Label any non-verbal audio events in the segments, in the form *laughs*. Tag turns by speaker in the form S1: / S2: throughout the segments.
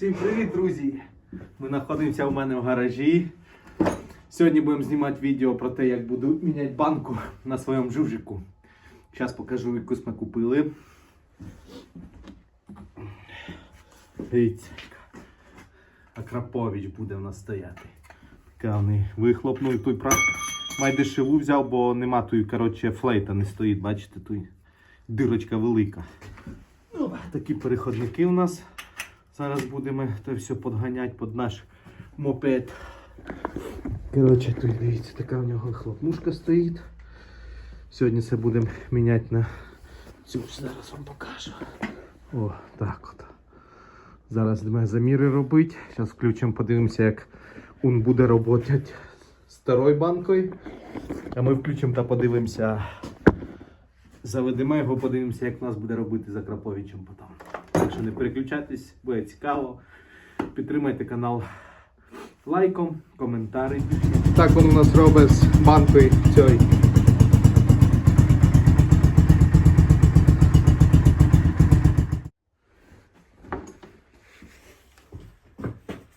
S1: Всім привіт, друзі! Ми знаходимося у мене в гаражі. Сьогодні будемо знімати відео про те, як буду міняти банку на своєму жужику. Зараз покажу, якусь ми купили. Дивіться. Акрапович буде у нас стояти. Така вони вихлопну той прав. Майже шиву взяв, бо нема тої, коротше, флейта не стоїть, бачите, тут дирочка велика. Ну, такі переходники у нас. Зараз будемо це все підганяти під наш мопед. Коротше, тут дивіться, така в нього хлопнушка стоїть. Сьогодні це будемо міняти на цю. Зараз вам покажу. О, так от. Зараз будемо заміри робити. Зараз включимо, подивимося, як він буде працювати з старою банкою. А ми включимо та подивимося. Заведемо його, подивимося, як у нас буде робити за Краповичем потім. Так не переключайтесь, буде цікаво. Підтримайте канал лайком, коментарі. Так він у нас робить з банкою цієї.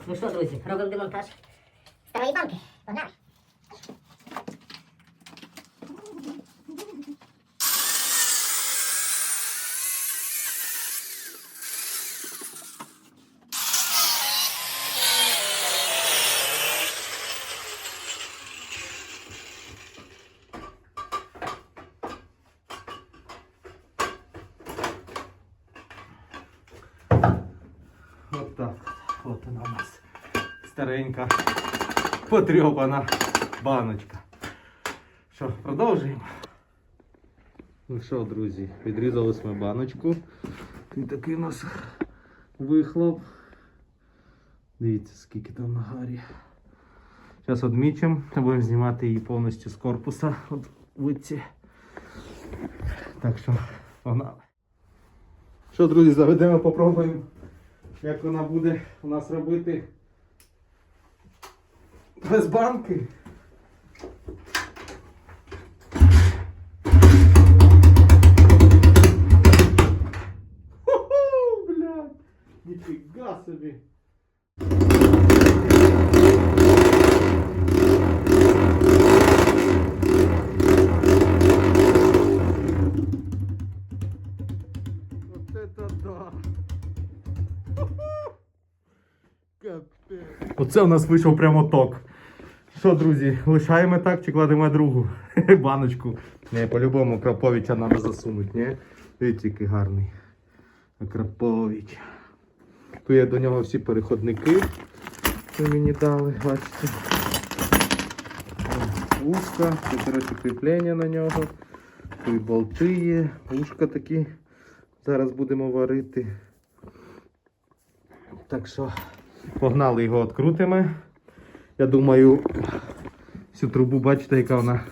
S2: Ну що, друзі, робимо демонтаж старої банки. Погнали.
S1: От так. От вона у нас старенька, потрьопана баночка. Що, продовжуємо? Ну що, друзі, відрізали ми баночку. І такий у нас вихлоп. Дивіться, скільки там на гарі. Зараз відмічимо, будемо знімати її повністю з корпуса. От витці. Так що, погнали. Що, друзі, заведемо, попробуємо як вона буде у нас робити без банки. Ху-ху, блядь, ніфіга собі. Оце у нас вийшов прямо ток. Що, друзі, лишаємо так чи кладемо другу *laughs* баночку. Не, по-любому Краповича треба засунути, ні? Дивіться, який гарний. Крапович. Тут є до нього всі переходники, що мені дали, бачите. Ушка, це коротше кріплення на нього. Тут болти є, ушка такі. Зараз будемо варити. Так що погнали його відкрутимо. Я думаю, всю трубу, бачите, яка вона.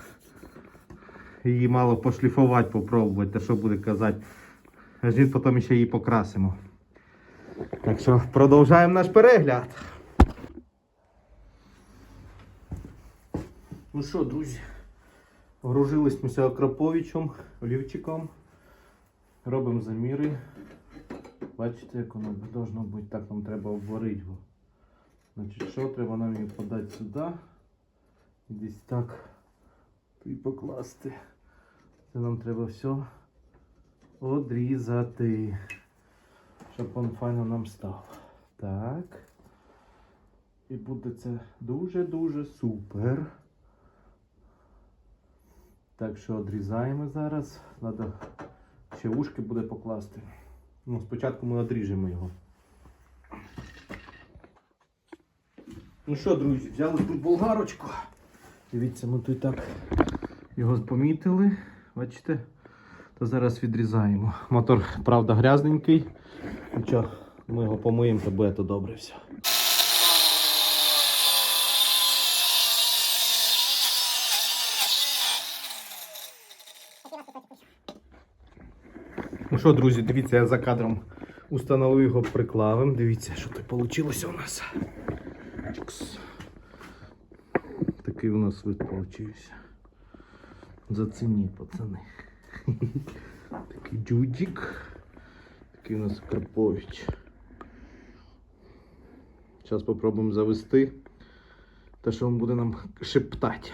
S1: Її мало пошліфувати, попробувати, що буде казати. Аж він потім ще її покрасимо. Так що продовжаємо наш перегляд. Ну що, друзі, Огружились ми Краповичем, олівчиком. Робимо заміри. Бачите, як воно должно бути, так нам треба обварити його. Значить, що треба нам її подати сюди. І десь так і покласти. Це нам треба все одрізати. Щоб він файно нам став. Так. І буде це дуже-дуже супер. Так що одрізаємо зараз. Надо ще ушки буде покласти. Ну, спочатку ми одріжемо його. Ну що, друзі, взяли тут болгарочку. Дивіться, ми тут так його помітили. Бачите? То зараз відрізаємо. Мотор, правда, грязненький. Нічого, ми його помиємо, то буде то добре все. Що, друзі, дивіться, я за кадром установив його приклавом. Дивіться, що тут вийшло у нас. Такий у нас вид получився. Зацініть, пацани. *laughs* Такий джуджик. Такий у нас Карпович. Зараз спробуємо завести. Те, що він буде нам шептати.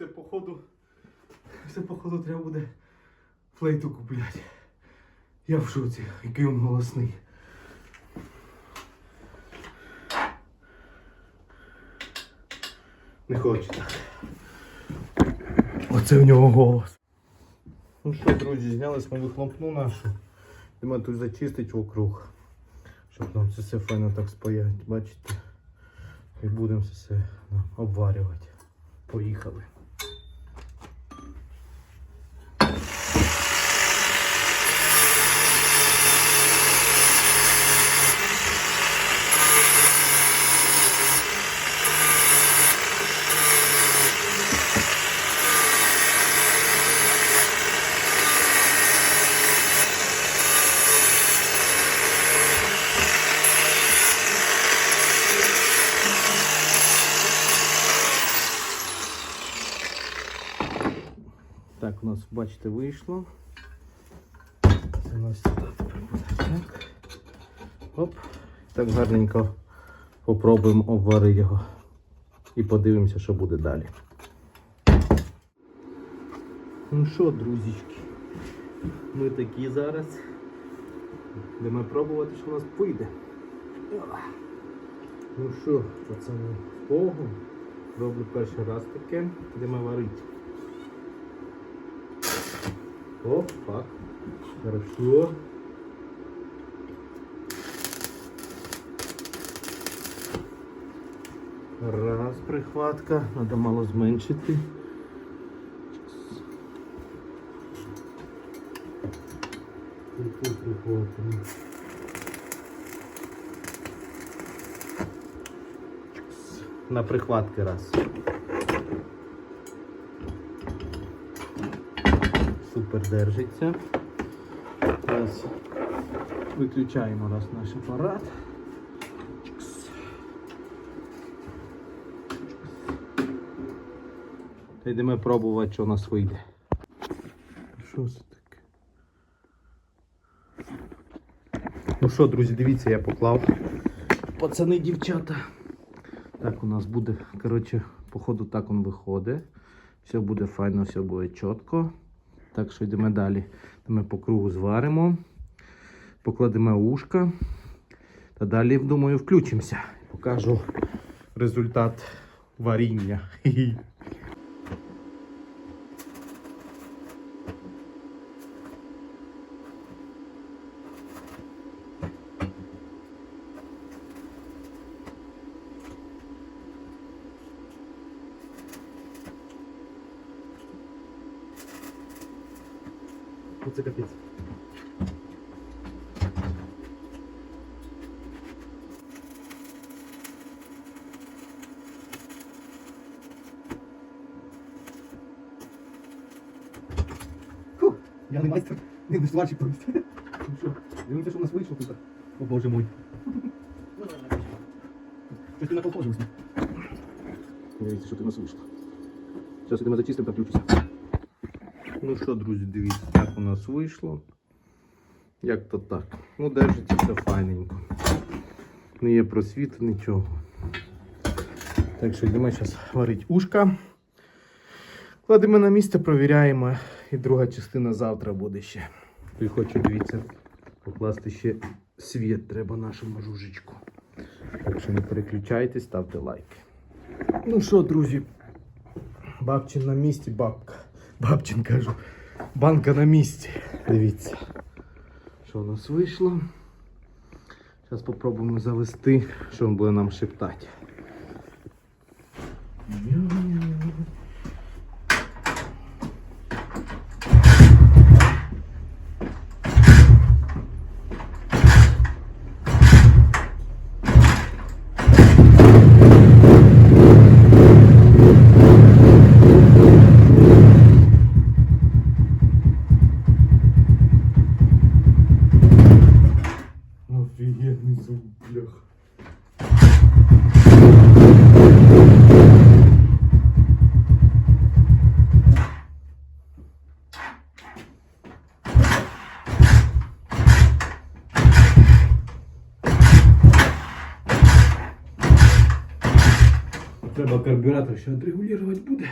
S1: Це походу. Це походу треба буде флейту купляти. Я в шоці, який він голосний. Не хоче так. Оце в нього голос. Ну що, друзі, зняли ми вихлопну нашу. Йдемо тут зачистити вокруг. Щоб нам це все файно так спаять, бачите? І будемо все обварювати. Поїхали. Так, у нас, бачите, вийшло. Це у нас так. Оп. Так гарненько попробуємо обварити його. І подивимося, що буде далі. Ну що, друзічки, ми такі зараз. Будемо пробувати, що у нас вийде. Ну що, пацани, Богу. Роблю перший раз таке, будемо варити. Оп, так. Хорошо. Раз прихватка, надо мало зменшити. Прихватка. На прихватки раз. Супер держиться. Зараз виключаємо раз наш апарат. Та йдемо пробувати, що у нас вийде. Що це таке? Ну що, друзі, дивіться, я поклав. Пацани, дівчата. Так у нас буде, коротше, походу так він виходить. Все буде файно, все буде чітко. Так що йдемо далі. Ми по кругу зваримо, покладемо ушка. Та далі, думаю, включимося. Покажу результат варіння. *laughs* Хі-хі. Оце капець. Фух, я не майстер, не вишивальщик просто. Ну що, дивимося, що у нас вийшло тут. О боже мой. Щось ти наколхожився. Дивіться, що ти у нас вийшло. Зараз йдемо зачистимо та включуся. Ну що, друзі, дивіться, як У нас вийшло. Як то так. Ну, держиться все файненько. Не є просвіт, нічого. Так що йдемо зараз варити ушка. Кладемо на місце, провіряємо. І друга частина завтра буде ще. І хочу, дивіться, покласти ще світ треба нашому жужечку. Так що не переключайтесь, ставте лайки. Ну що, друзі, бабчин на місці, бабка. Бабчин кажу. Банка на місці. Дивіться, що у нас вийшло. Зараз спробуємо завести, що він буде нам шептати. карбюратор ще отрегулювати буде.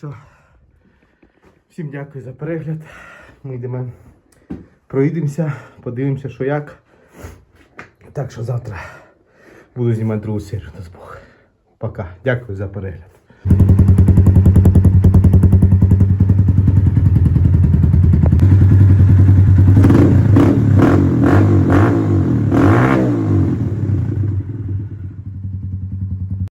S1: Що, всім дякую за перегляд. Ми йдемо, проїдемося, подивимося, що як. Так що завтра буду знімати другу серію. Пока. Дякую за перегляд.